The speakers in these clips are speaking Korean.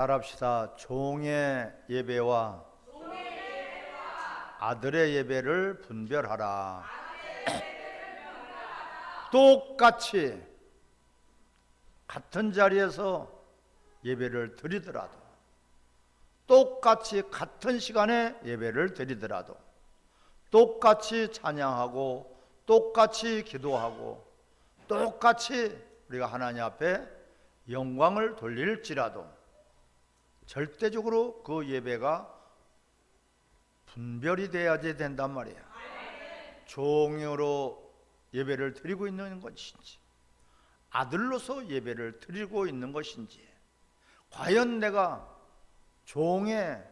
따라합시다. 종의 예배와 아들의 예배를 분별하라. 똑같이 같은 자리에서 예배를 드리더라도 똑같이 같은 시간에 예배를 드리더라도 똑같이 찬양하고 똑같이 기도하고 똑같이 우리가 하나님 앞에 영광을 돌릴지라도 절대적으로 그 예배가 분별이 돼야지 된단 말이야. 종으로 예배를 드리고 있는 것인지 아들로서 예배를 드리고 있는 것인지 과연 내가 종의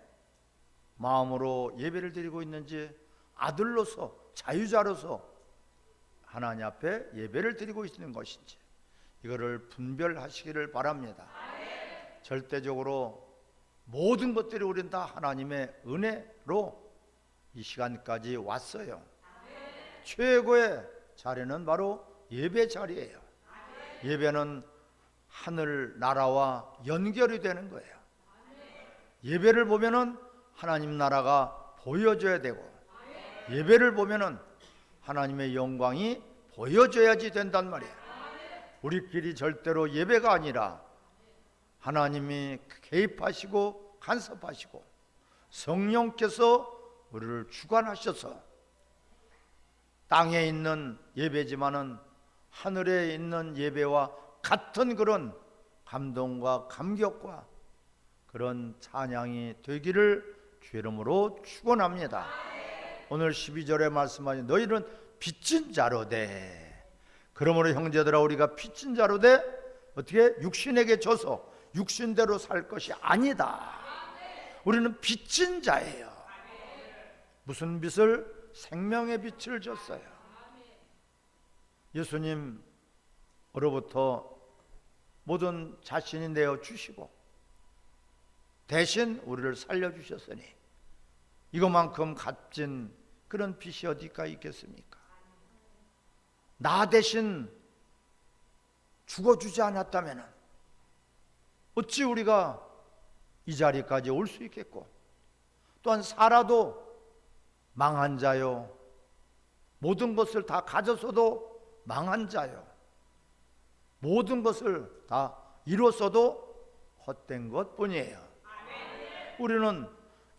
마음으로 예배를 드리고 있는지 아들로서 자유자로서 하나님 앞에 예배를 드리고 있는 것인지 이거를 분별하시기를 바랍니다. 절대적으로 모든 것들이 우리는 다 하나님의 은혜로 이 시간까지 왔어요. 최고의 자리는 바로 예배 자리예요. 예배는 하늘 나라와 연결이 되는 거예요. 예배를 보면은 하나님 나라가 보여져야 되고 예배를 보면은 하나님의 영광이 보여져야지 된단 말이에요. 우리끼리 절대로 예배가 아니라 하나님이 개입하시고 간섭하시고 성령께서 우리를 주관하셔서 땅에 있는 예배지만은 하늘에 있는 예배와 같은 그런 감동과 감격과 그런 찬양이 되기를 주 이름으로 축원합니다. 오늘 12절에 말씀하신 너희는 빚진 자로 돼. 그러므로 형제들아 우리가 빚진 자로 돼 어떻게 육신에게 져서 육신대로 살 것이 아니다. 우리는 빚진 자예요. 무슨 빚을 생명의 빛을 줬어요. 예수님으로부터 모든 자신이 내어 주시고 대신 우리를 살려 주셨으니 이것만큼 값진 그런 빚이 어디가 있겠습니까? 나 대신 죽어주지 않았다면 어찌 우리가 이 자리까지 올 수 있겠고 또한 살아도 망한 자요 모든 것을 다 가졌어도 망한 자요 모든 것을 다 이뤘어도 헛된 것뿐이에요. 우리는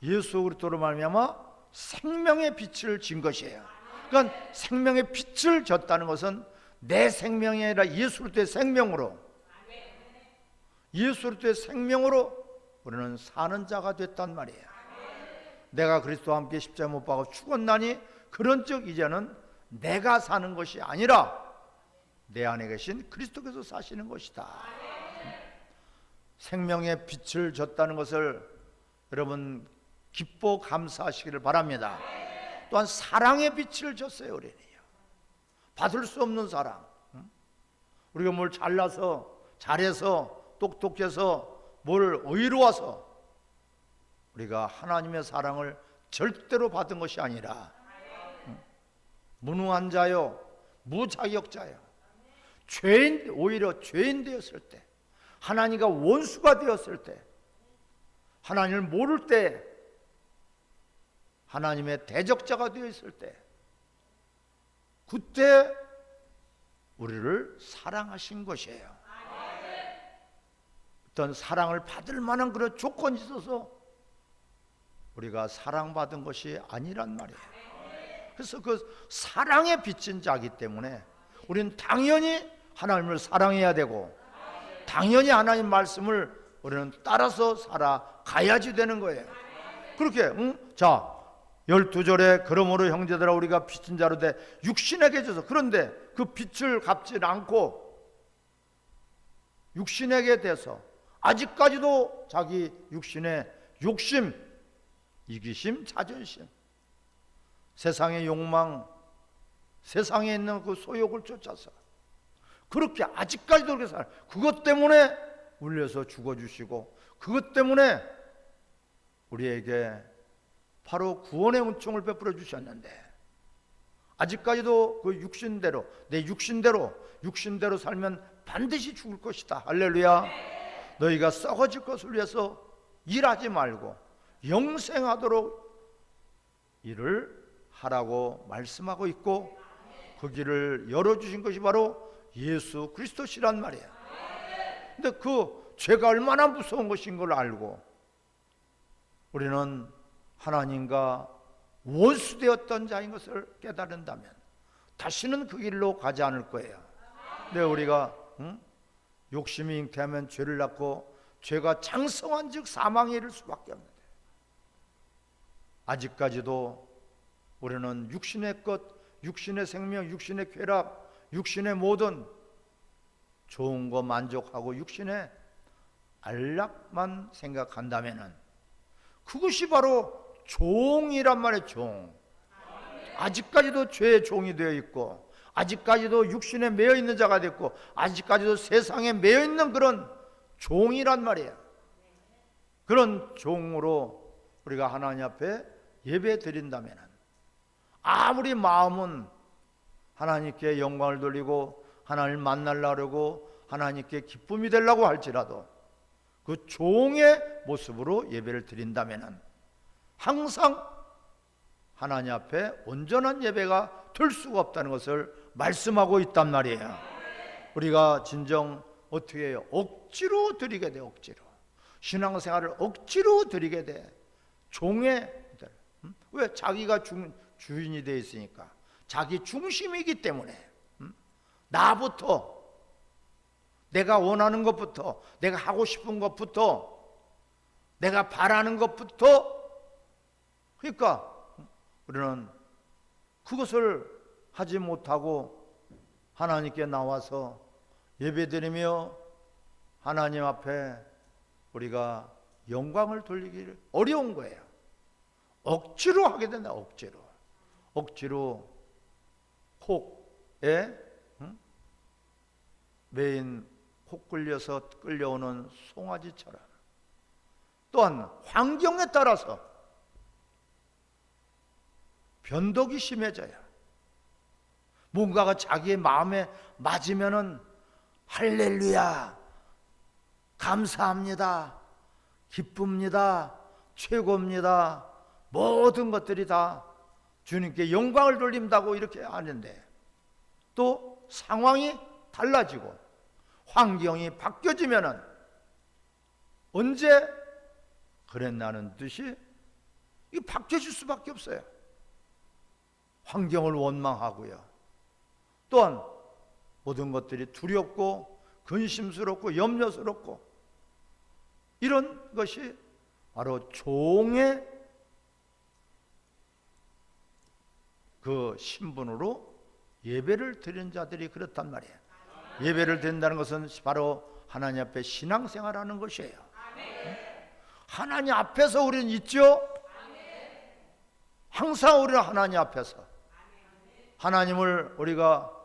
예수 그리스도로 말미암아 생명의 빛을 진 것이에요. 그러니까 생명의 빛을 졌다는 것은 내 생명이 아니라 예수 그리스도의 생명으로 예수 그리스도의 생명으로 우리는 사는 자가 됐단 말이에요. 내가 그리스도와 함께 십자가 못 박아 죽었나니 그런즉 이제는 내가 사는 것이 아니라 내 안에 계신 그리스도께서 사시는 것이다. 생명의 빛을 줬다는 것을 여러분 기뻐 감사하시기를 바랍니다. 또한 사랑의 빛을 줬어요, 우리는요. 받을 수 없는 사랑. 응? 우리가 뭘 잘나서 잘해서 똑똑해서 뭘 의로워서 우리가 하나님의 사랑을 절대로 받은 것이 아니라 응? 무능한 자요, 무자격자요. 죄인 오히려 죄인 되었을 때 하나님과 원수가 되었을 때 하나님을 모를 때 하나님의 대적자가 되어 있을 때 그때 우리를 사랑하신 것이에요. 어떤 사랑을 받을 만한 그런 조건이 있어서 우리가 사랑받은 것이 아니란 말이에요. 그래서 그 사랑에 비친 자기 때문에 우리는 당연히 하나님을 사랑해야 되고 당연히 하나님 말씀을 우리는 따라서 살아가야지 되는 거예요. 그렇게 응? 자 12절에 그러므로 형제들아 우리가 빚진 자로 돼 육신에게 져서 그런데 그 빚을 갚지 않고 육신에게 대서 아직까지도 자기 육신의 욕심, 이기심, 자존심, 세상의 욕망, 세상에 있는 그 소욕을 쫓아서 그렇게 아직까지도 그렇게 살. 그것 때문에 울려서 죽어주시고 그것 때문에 우리에게 바로 구원의 은총을 베풀어 주셨는데 아직까지도 그 육신대로 내 육신대로 육신대로 살면 반드시 죽을 것이다. 할렐루야. 너희가 썩어질 것을 위해서 일하지 말고 영생하도록 일을 하라고 말씀하고 있고 그 길을 열어주신 것이 바로 예수 그리스도시란 말이에요. 근데 그 죄가 얼마나 무서운 것인 걸 알고 우리는 하나님과 원수되었던 자인 것을 깨달은다면 다시는 그 길로 가지 않을 거예요. 근데 우리가 응? 욕심이 잉태하면 죄를 낳고 죄가 장성한 즉 사망에 이를 수밖에 없는데 아직까지도 우리는 육신의 것, 육신의 생명, 육신의 쾌락, 육신의 모든 좋은 거 만족하고 육신의 안락만 생각한다면은 그것이 바로 종이란 말이에요, 종. 아직까지도 죄의 종이 되어 있고 아직까지도 육신에 매여 있는 자가 됐고 아직까지도 세상에 매여 있는 그런 종이란 말이에요. 그런 종으로 우리가 하나님 앞에 예배 드린다면 아무리 마음은 하나님께 영광을 돌리고 하나님을 만나려고 하나님께 기쁨이 되려고 할지라도 그 종의 모습으로 예배를 드린다면 항상 하나님 앞에 온전한 예배가 될 수가 없다는 것을 말씀하고 있단 말이에요. 우리가 진정 어떻게 해요? 억지로 드리게 돼 억지로. 신앙생활을 억지로 드리게 돼. 종의 음? 왜? 자기가 중, 주인이 되어 있으니까. 자기 중심이기 때문에. 음? 나부터. 내가 원하는 것부터. 내가 하고 싶은 것부터. 내가 바라는 것부터. 그러니까 우리는 그것을 하지 못하고 하나님께 나와서 예배드리며 하나님 앞에 우리가 영광을 돌리기를 어려운 거예요. 억지로 하게 된다. 억지로. 억지로 콕에 응? 메인 콕 끌려서 끌려오는 송아지처럼 또한 환경에 따라서 변덕이 심해져요. 뭔가가 자기의 마음에 맞으면은 할렐루야, 감사합니다, 기쁩니다, 최고입니다. 모든 것들이 다 주님께 영광을 돌린다고 이렇게 하는데 또 상황이 달라지고 환경이 바뀌어지면은 언제 그랬나는 듯이 이 바뀌어질 수밖에 없어요. 환경을 원망하고요. 또한 모든 것들이 두렵고 근심스럽고 염려스럽고 이런 것이 바로 종의 그 신분으로 예배를 드리는 자들이 그렇단 말이에요. 예배를 드린다는 것은 바로 하나님 앞에 신앙생활하는 것이에요. 하나님 앞에서 우리는 있죠. 항상 우리는 하나님 앞에서 하나님을 우리가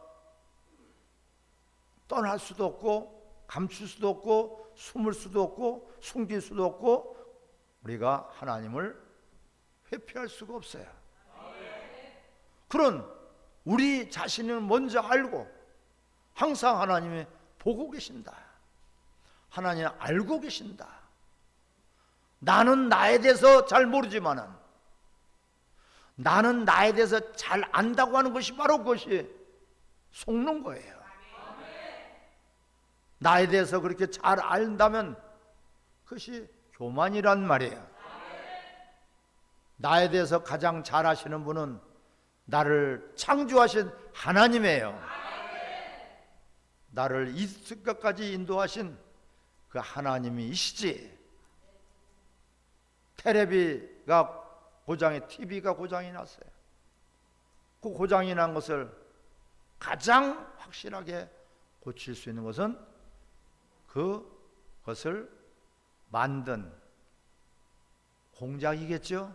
떠날 수도 없고 감출 수도 없고 숨을 수도 없고 숨길 수도 없고 우리가 하나님을 회피할 수가 없어요. 그런 우리 자신을 먼저 알고 항상 하나님이 보고 계신다. 하나님 알고 계신다. 나는 나에 대해서 잘 모르지만은 나는 나에 대해서 잘 안다고 하는 것이 바로 그것이 속는 거예요. 나에 대해서 그렇게 잘 안다면 그것이 교만이란 말이에요. 나에 대해서 가장 잘 아시는 분은 나를 창조하신 하나님이에요. 나를 이스까지 인도하신 그 하나님이시지. 테레비가 고장에 TV가 고장이 났어요. 그 고장이 난 것을 가장 확실하게 고칠 수 있는 것은 그것을 만든 공장이겠죠.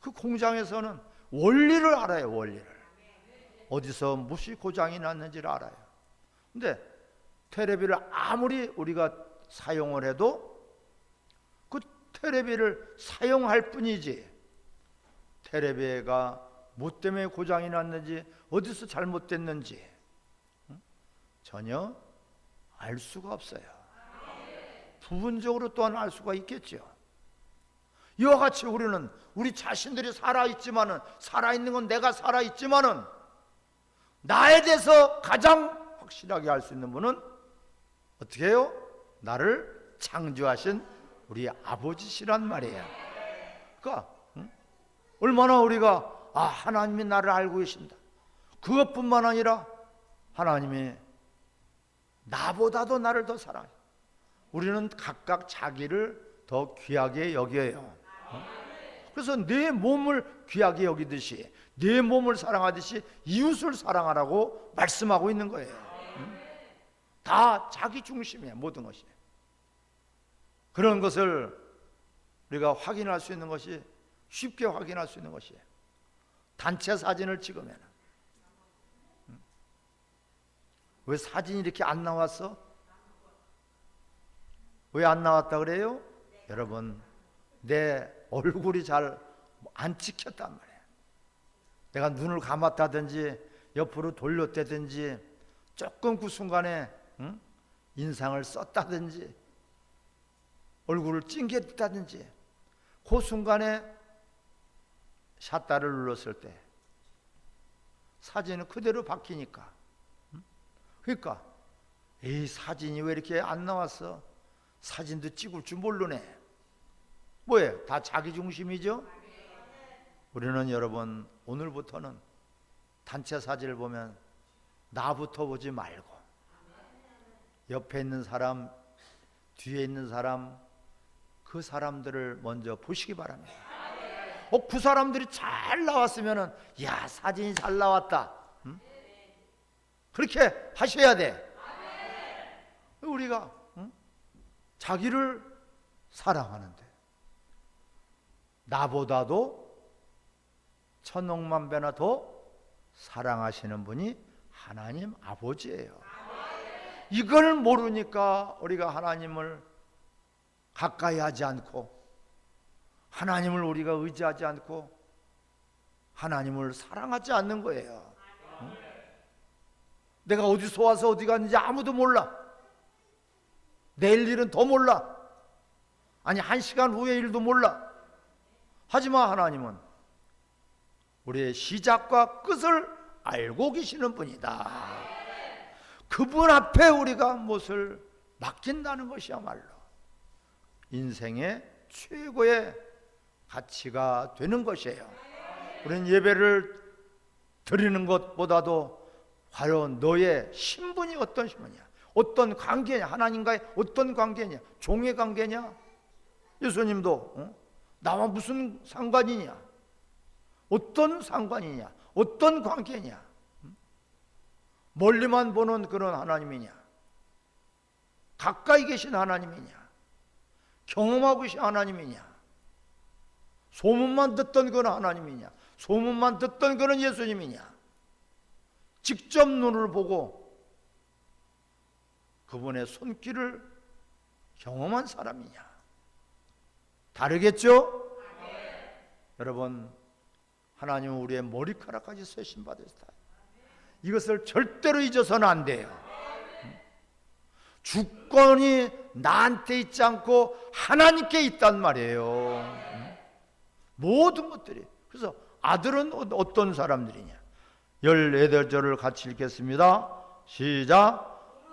그 공장에서는 원리를 알아요, 원리를. 어디서 무엇이 고장이 났는지를 알아요. 근데 테레비를 아무리 우리가 사용을 해도 그 테레비를 사용할 뿐이지 테레비가 뭐 때문에 고장이 났는지 어디서 잘못됐는지 전혀 알 수가 없어요. 부분적으로 또한 알 수가 있겠죠. 이와 같이 우리는 우리 자신들이 살아 있지만은 살아 있는 건 내가 살아 있지만은 나에 대해서 가장 확실하게 알 수 있는 분은 어떻게 해요? 나를 창조하신 우리 아버지시란 말이에요. 그러니까 응? 얼마나 우리가 아 하나님이 나를 알고 계신다. 그것뿐만 아니라 하나님이 나보다도 나를 더 사랑해. 우리는 각각 자기를 더 귀하게 여겨요. 어? 그래서 내 몸을 귀하게 여기듯이 내 몸을 사랑하듯이 이웃을 사랑하라고 말씀하고 있는 거예요. 응? 다 자기 중심이야 모든 것이. 그런 것을 우리가 확인할 수 있는 것이 쉽게 확인할 수 있는 것이에요. 단체 사진을 찍으면 왜 사진이 이렇게 안 나왔어? 왜 안 나왔다 그래요? 여러분 내 얼굴이 잘 안 찍혔단 말이에요. 내가 눈을 감았다든지 옆으로 돌렸다든지 조금 그 순간에 응? 인상을 썼다든지 얼굴을 찡겼다든지 그 순간에 샷다를 눌렀을 때 사진은 그대로 바뀌니까 응? 그러니까 이 사진이 왜 이렇게 안 나왔어? 사진도 찍을 줄 모르네. 뭐예요? 다 자기 중심이죠? 우리는 여러분 오늘부터는 단체 사진을 보면 나부터 보지 말고 옆에 있는 사람, 뒤에 있는 사람, 그 사람들을 먼저 보시기 바랍니다. 어, 그 사람들이 잘 나왔으면은 야 사진이 잘 나왔다. 응? 그렇게 하셔야 돼. 우리가 응? 자기를 사랑하는데 나보다도 천억만 배나 더 사랑하시는 분이 하나님 아버지예요. 이걸 모르니까 우리가 하나님을 가까이 하지 않고 하나님을 우리가 의지하지 않고 하나님을 사랑하지 않는 거예요. 응? 내가 어디서 와서 어디 갔는지 아무도 몰라. 내일 일은 더 몰라. 아니 한 시간 후의 일도 몰라. 하지만 하나님은 우리의 시작과 끝을 알고 계시는 분이다. 그분 앞에 우리가 무엇을 맡긴다는 것이야말로 인생의 최고의 가치가 되는 것이에요. 우리는 예배를 드리는 것보다도 과연 너의 신분이 어떤 신분이야? 어떤 관계냐? 하나님과의 어떤 관계냐? 종의 관계냐? 예수님도 어? 나와 무슨 상관이냐? 어떤 상관이냐? 어떤 관계냐? 멀리만 보는 그런 하나님이냐? 가까이 계신 하나님이냐? 경험하고 계신 하나님이냐? 소문만 듣던 그런 하나님이냐? 소문만 듣던 그런 예수님이냐? 직접 눈을 보고 그분의 손길을 경험한 사람이냐? 다르겠죠? 여러분 하나님은 우리의 머리카락까지 쇄신 받으 스타일. 이것을 절대로 잊어서는 안 돼요. 주권이 나한테 있지 않고 하나님께 있단 말이에요. 모든 것들이. 그래서 아들은 어, 어떤 사람들이냐? 18절을 같이 읽겠습니다. 시작.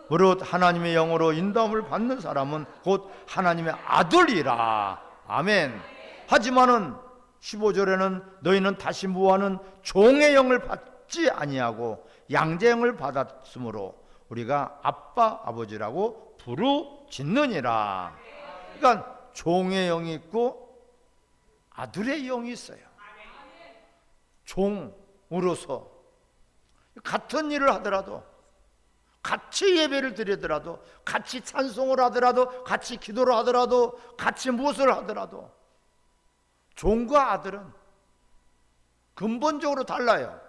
무릇 하나님의 영으로 인도함을 받는 사람은 곧 하나님의 아들이라. 아멘. 하지만은 15절에는 너희는 다시 무하는 종의 영을 받지 아니하고 양제 영을 받았으므로 우리가 아빠 아버지라고 부르짖느니라. 그러니까 종의 영이 있고 아들의 영이 있어요. 종으로서 같은 일을 하더라도 같이 예배를 드리더라도 같이 찬송을 하더라도 같이 기도를 하더라도 같이 무엇을 하더라도 종과 아들은 근본적으로 달라요.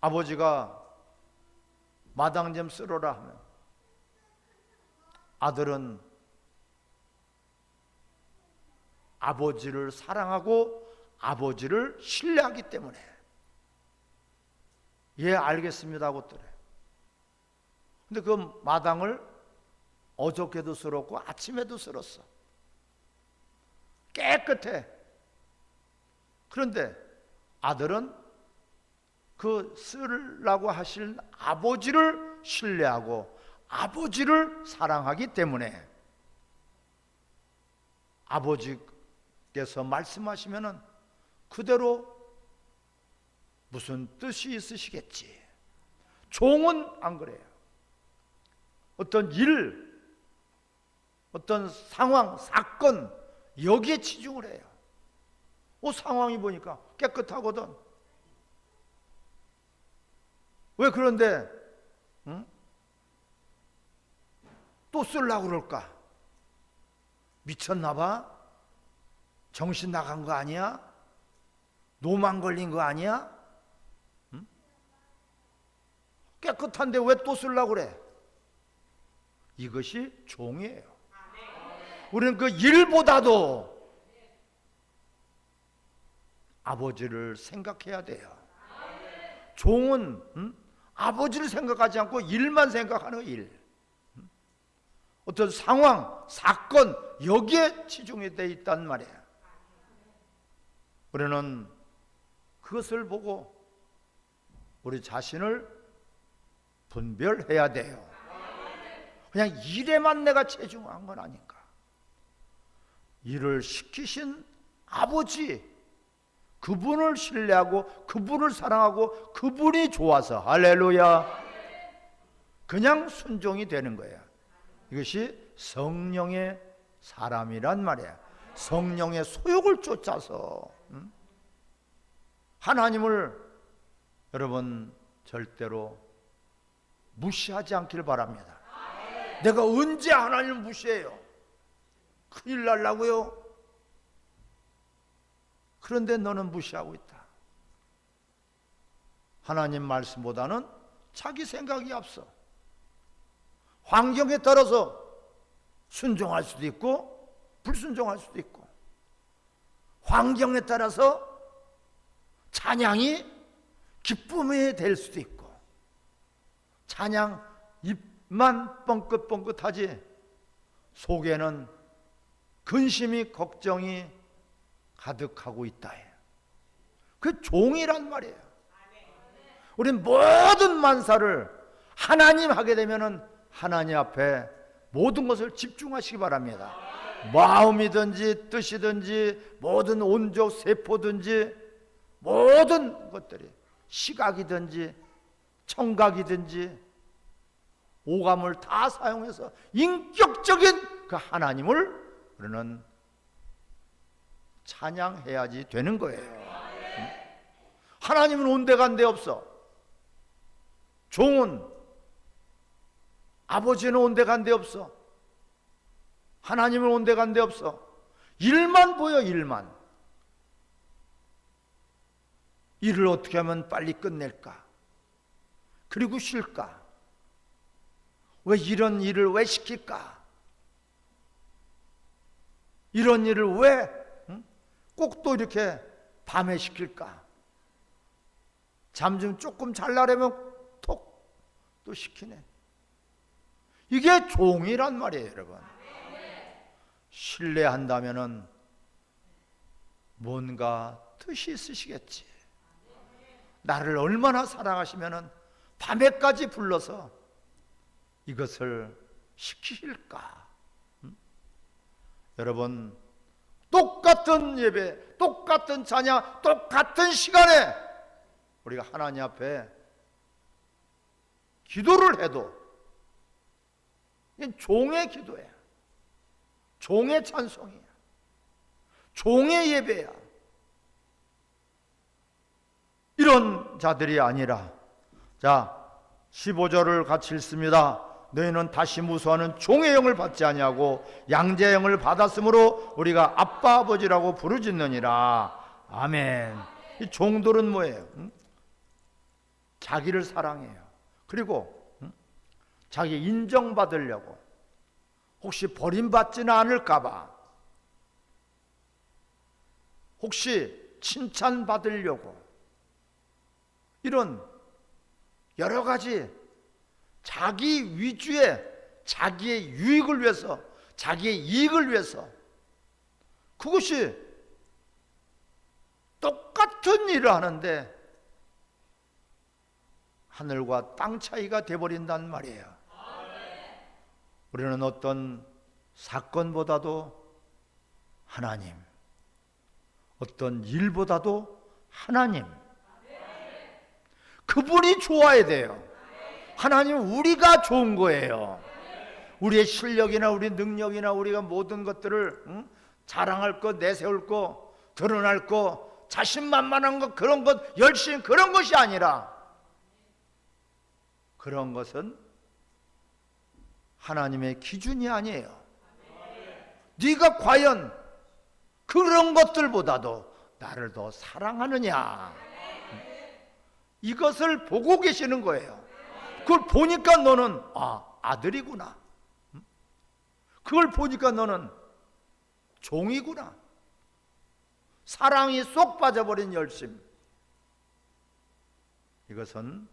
아버지가 마당 좀 쓸어라 하면 아들은 아버지를 사랑하고 아버지를 신뢰하기 때문에 예 알겠습니다 하고 떠래. 근데 그 마당을 어저께도 쓸었고 아침에도 쓸었어. 깨끗해. 그런데 아들은 그 쓰려고 하실 아버지를 신뢰하고 아버지를 사랑하기 때문에 아버지께서 말씀하시면은 그대로 무슨 뜻이 있으시겠지. 종은 안 그래요. 어떤 일, 어떤 상황, 사건 여기에 치중을 해요. 어, 상황이 보니까 깨끗하거든. 왜 그런데 응? 또 쓰려고 그럴까? 미쳤나 봐? 정신 나간 거 아니야? 노만 걸린 거 아니야? 응? 깨끗한데 왜 또 쓰려고 그래? 이것이 종이에요. 우리는 그 일보다도 아버지를 생각해야 돼요. 종은 음? 아버지를 생각하지 않고 일만 생각하는 거 일. 음? 어떤 상황, 사건 여기에 치중이 돼 있단 말이야. 우리는 그것을 보고 우리 자신을 분별해야 돼요. 그냥 일에만 내가 체중한 건 아닌가. 일을 시키신 아버지 그분을 신뢰하고 그분을 사랑하고 그분이 좋아서 할렐루야. 그냥 순종이 되는 거야. 이것이 성령의 사람이란 말이야. 성령의 소욕을 쫓아서 음? 하나님을 여러분 절대로 무시하지 않길 바랍니다. 내가 언제 하나님을 무시해요? 큰일 날라고요. 그런데 너는 무시하고 있다. 하나님 말씀보다는 자기 생각이 앞서. 환경에 따라서 순종할 수도 있고 불순종할 수도 있고 환경에 따라서 찬양이 기쁨이 될 수도 있고 찬양 입만 뻥긋뻥긋하지 속에는 근심이 걱정이 가득하고 있다. 그 종이란 말이에요. 우리는 모든 만사를 하나님 하게 되면은 하나님 앞에 모든 것을 집중하시기 바랍니다. 마음이든지 뜻이든지 모든 온적 세포든지 모든 것들이 시각이든지 청각이든지 오감을 다 사용해서 인격적인 그 하나님을 우리는 찬양해야지 되는 거예요. 하나님은 온데간데 없어. 종은 아버지는 온데간데 없어. 하나님은 온데간데 없어. 일만 보여 일만. 일을 어떻게 하면 빨리 끝낼까? 그리고 쉴까? 왜 이런 일을 왜 시킬까? 이런 일을 왜 꼭또 이렇게 밤에 시킬까? 잠 좀 조금 잘라려면 톡 또 시키네. 이게 종이란 말이에요, 여러분. 신뢰한다면은 뭔가 뜻이 있으시겠지. 나를 얼마나 사랑하시면은 밤에까지 불러서 이것을 시키실까? 음? 여러분 똑같은 예배, 똑같은 찬양, 똑같은 시간에 우리가 하나님 앞에 기도를 해도 종의 기도야. 종의 찬송이야. 종의 예배야. 이런 자들이 아니라 자 15절을 같이 읽습니다. 너희는 다시 무수하는 종의 영을 받지 아니하고 양자의 영을 받았으므로 우리가 아빠 아버지라고 부르짖느니라. 아멘. 이 종들은 뭐예요? 응? 자기를 사랑해요. 그리고 응? 자기 인정받으려고 혹시 버림받지는 않을까봐 혹시 칭찬받으려고 이런 여러 가지 자기 위주의 자기의 유익을 위해서, 자기의 이익을 위해서 그것이 똑같은 일을 하는데 하늘과 땅 차이가 돼버린단 말이에요. 우리는 어떤 사건보다도 하나님, 어떤 일보다도 하나님, 그분이 좋아야 돼요. 하나님 우리가 좋은 거예요. 우리의 실력이나 우리 능력이나 우리가 모든 것들을 응? 자랑할 것, 내세울 것, 드러날 것, 자신만만한 것 그런 것 열심 그런 것이 아니라 그런 것은 하나님의 기준이 아니에요. 네가 과연 그런 것들보다도 나를 더 사랑하느냐? 이것을 보고 계시는 거예요. 그걸 보니까 너는 아 아들이구나. 그걸 보니까 너는 종이구나. 사랑이 쏙 빠져버린 열심. 이것은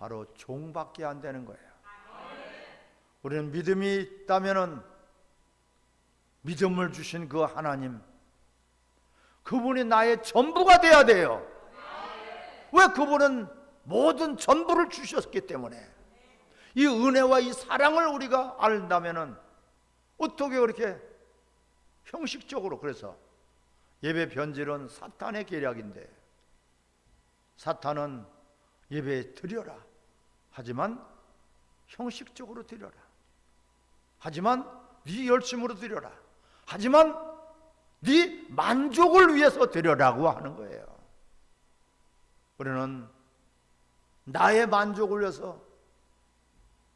바로 종밖에 안 되는 거예요. 우리는 믿음이 있다면은 믿음을 주신 그 하나님, 그분이 나의 전부가 돼야 돼요. 왜 그분은 모든 전부를 주셨기 때문에 이 은혜와 이 사랑을 우리가 알다면은 어떻게 그렇게 형식적으로 그래서 예배 변질은 사탄의 계략인데 사탄은 예배 드려라. 하지만 형식적으로 드려라. 하지만 네 열심으로 드려라. 하지만 네 만족을 위해서 드려라고 하는 거예요 우리는 나의 만족을 위해서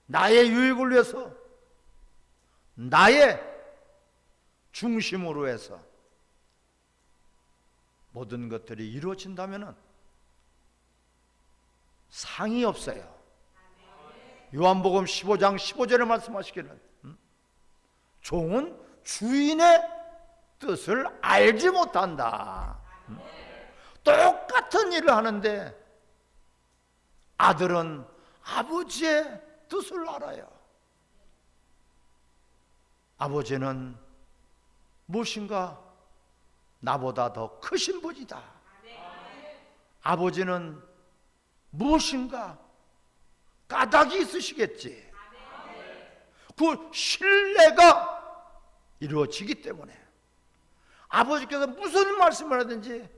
나의 유익을 위해서 나의 중심으로 해서 모든 것들이 이루어진다면 상이 없어요. 요한복음 15장 15절에 말씀하시기를 음? 종은 주인의 뜻을 알지 못한다. 음? 똑같은 일을 하는데 아들은 아버지의 뜻을 알아요. 아버지는 무엇인가 나보다 더 크신 분이다. 아버지는 무엇인가 까닭이 있으시겠지. 그 신뢰가 이루어지기 때문에 아버지께서 무슨 말씀을 하든지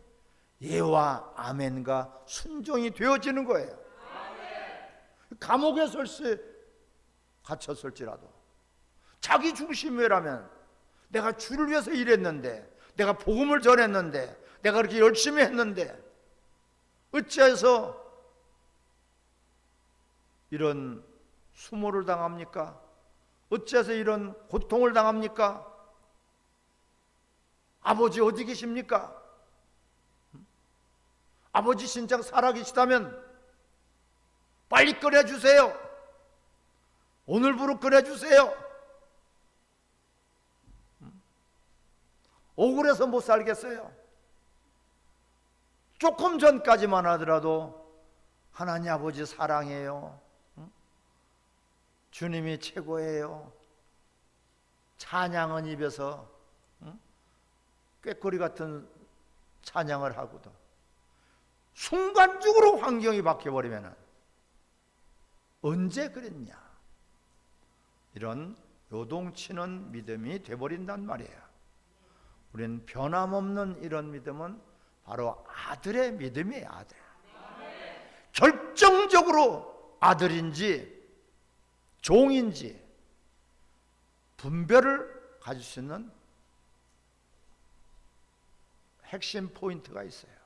예와 아멘과 순종이 되어지는 거예요. 감옥에 설시 갇혔을지라도 자기 중심이라면 내가 주를 위해서 일했는데 내가 복음을 전했는데 내가 그렇게 열심히 했는데 어찌해서 이런 수모를 당합니까? 어찌해서 이런 고통을 당합니까? 아버지 어디 계십니까? 아버지 진짜 살아계시다면 빨리 꺼내주세요. 오늘부로 꺼내주세요. 억울해서 못 살겠어요. 조금 전까지만 하더라도 하나님 아버지 사랑해요. 주님이 최고예요. 찬양은 입에서 꾀꼬리 같은 찬양을 하고도 순간적으로 환경이 바뀌어버리면 언제 그랬냐? 이런 요동치는 믿음이 돼버린단 말이에요. 우리는 변함없는 이런 믿음은 바로 아들의 믿음이에요, 아들. 결정적으로 아들인지 종인지 분별을 가질 수 있는 핵심 포인트가 있어요.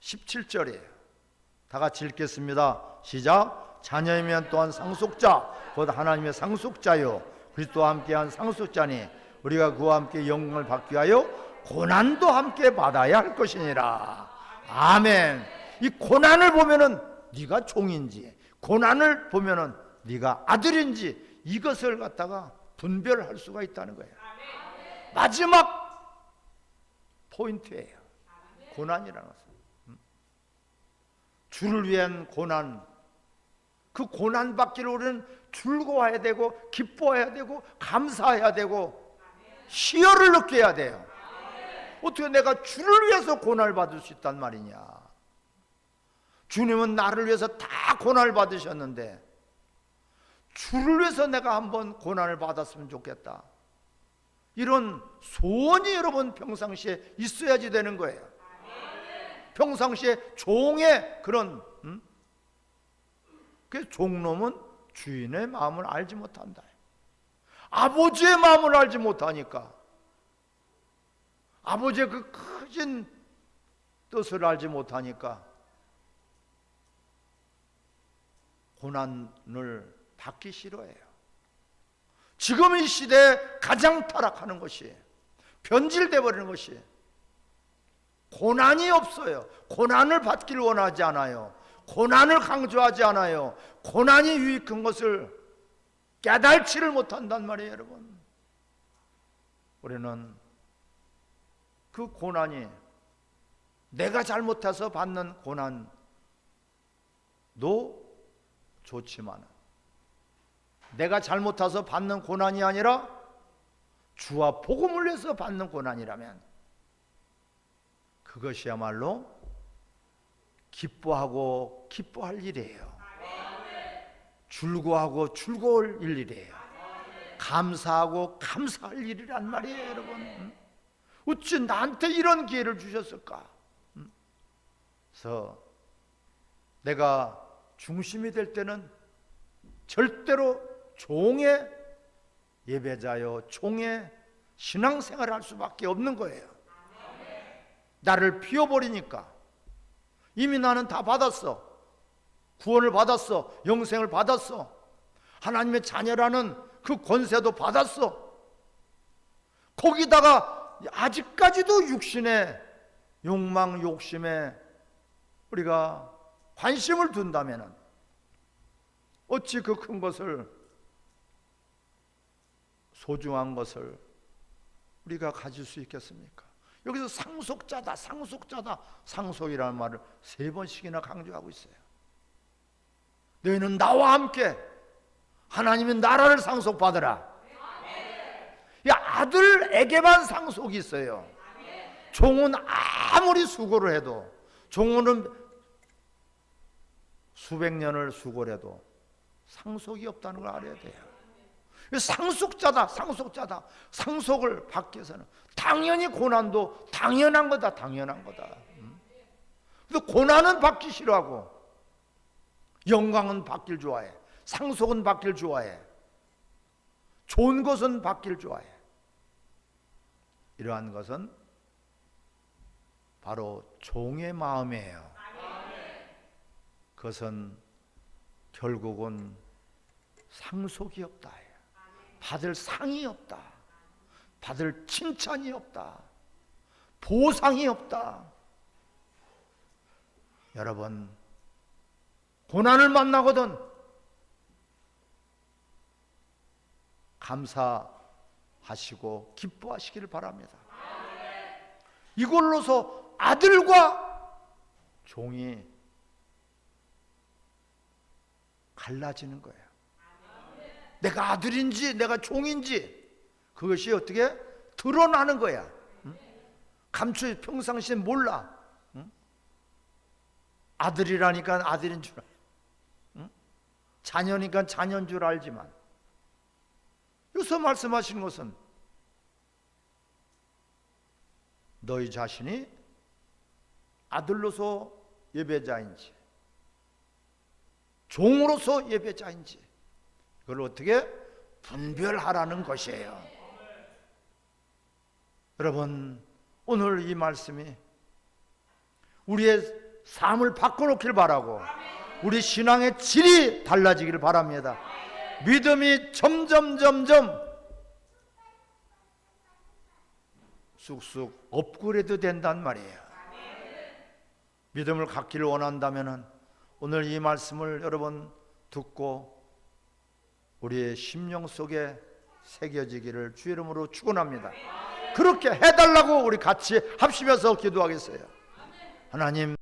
17절이에요. 다 같이 읽겠습니다. 시작. 자녀이면 또한 상속자, 곧 하나님의 상속자요. 그리스도와 함께한 상속자니 우리가 그와 함께 영광을 받기 위하여 고난도 함께 받아야 할 것이니라. 아멘. 이 고난을 보면은 네가 종인지, 고난을 보면은 네가 아들인지 이것을 갖다가 분별할 수가 있다는 거예요. 마지막 포인트예요. 고난이라는 것은. 주를 위한 고난, 그 고난 받기를 우리는 즐거워해야 되고 기뻐해야 되고 감사해야 되고 희열을 느껴야 돼요. 어떻게 내가 주를 위해서 고난을 받을 수 있단 말이냐? 주님은 나를 위해서 다 고난을 받으셨는데 주를 위해서 내가 한번 고난을 받았으면 좋겠다. 이런 소원이 여러분 평상시에 있어야지 되는 거예요. 평상시에 종의 그런 음? 그 종놈은 주인의 마음을 알지 못한다. 아버지의 마음을 알지 못하니까 아버지의 그 크신 뜻을 알지 못하니까 고난을 받기 싫어해요. 지금 이 시대에 가장 타락하는 것이 변질돼 버리는 것이 고난이 없어요. 고난을 받기를 원하지 않아요. 고난을 강조하지 않아요. 고난이 유익한 것을 깨달지를 못한단 말이에요, 여러분. 우리는 그 고난이 내가 잘못해서 받는 고난도 좋지만 내가 잘못해서 받는 고난이 아니라 주와 복음을 위해서 받는 고난이라면 그것이야말로 기뻐하고 기뻐할 일이에요. 즐거워하고 즐거울 일이래요. 감사하고 감사할 일이란 말이에요, 여러분. 어찌 나한테 이런 기회를 주셨을까? 그래서 내가 중심이 될 때는 절대로 종의 예배자요, 종의 신앙생활을 할 수밖에 없는 거예요. 나를 비워버리니까 이미 나는 다 받았어. 구원을 받았어. 영생을 받았어. 하나님의 자녀라는 그 권세도 받았어. 거기다가 아직까지도 육신의 욕망, 욕심에 우리가 관심을 둔다면 어찌 그 큰 것을 소중한 것을 우리가 가질 수 있겠습니까? 여기서 상속자다, 상속자다, 상속이라는 말을 세 번씩이나 강조하고 있어요. 너희는 나와 함께 하나님의 나라를 상속받으라. 이 아들에게만 상속이 있어요. 종은 아무리 수고를 해도 종은 수백 년을 수고를 해도 상속이 없다는 걸 알아야 돼요. 상속자다, 상속자다. 상속을 받기 위해서는 당연히 고난도 당연한 거다, 당연한 거다. 근데 고난은 받기 싫어하고 영광은 받길 좋아해. 상속은 받길 좋아해. 좋은 것은 받길 좋아해. 이러한 것은 바로 종의 마음이에요. 그것은 결국은 상속이 없다. 받을 상이 없다. 받을 칭찬이 없다. 보상이 없다. 여러분, 고난을 만나거든 감사하시고 기뻐하시기를 바랍니다. 이걸로서 아들과 종이 갈라지는 거예요. 내가 아들인지 내가 종인지 그것이 어떻게 드러나는 거야. 감추 평상시에 몰라. 아들이라니까 아들인 줄 알. 자녀니까 자녀인 줄 알지만 여기서 말씀하시는 것은 너희 자신이 아들로서 예배자인지 종으로서 예배자인지 그걸 어떻게 분별하라는 것이에요. 여러분, 오늘 이 말씀이 우리의 삶을 바꿔놓길 바라고 우리 신앙의 질이 달라지기를 바랍니다. 믿음이 점점 점점 쑥쑥 업그레이드 된단 말이에요. 믿음을 갖기를 원한다면 오늘 이 말씀을 여러분 듣고 우리의 심령 속에 새겨지기를 주 이름으로 축원합니다. 그렇게 해달라고 우리 같이 합심해서 기도하겠어요. 하나님.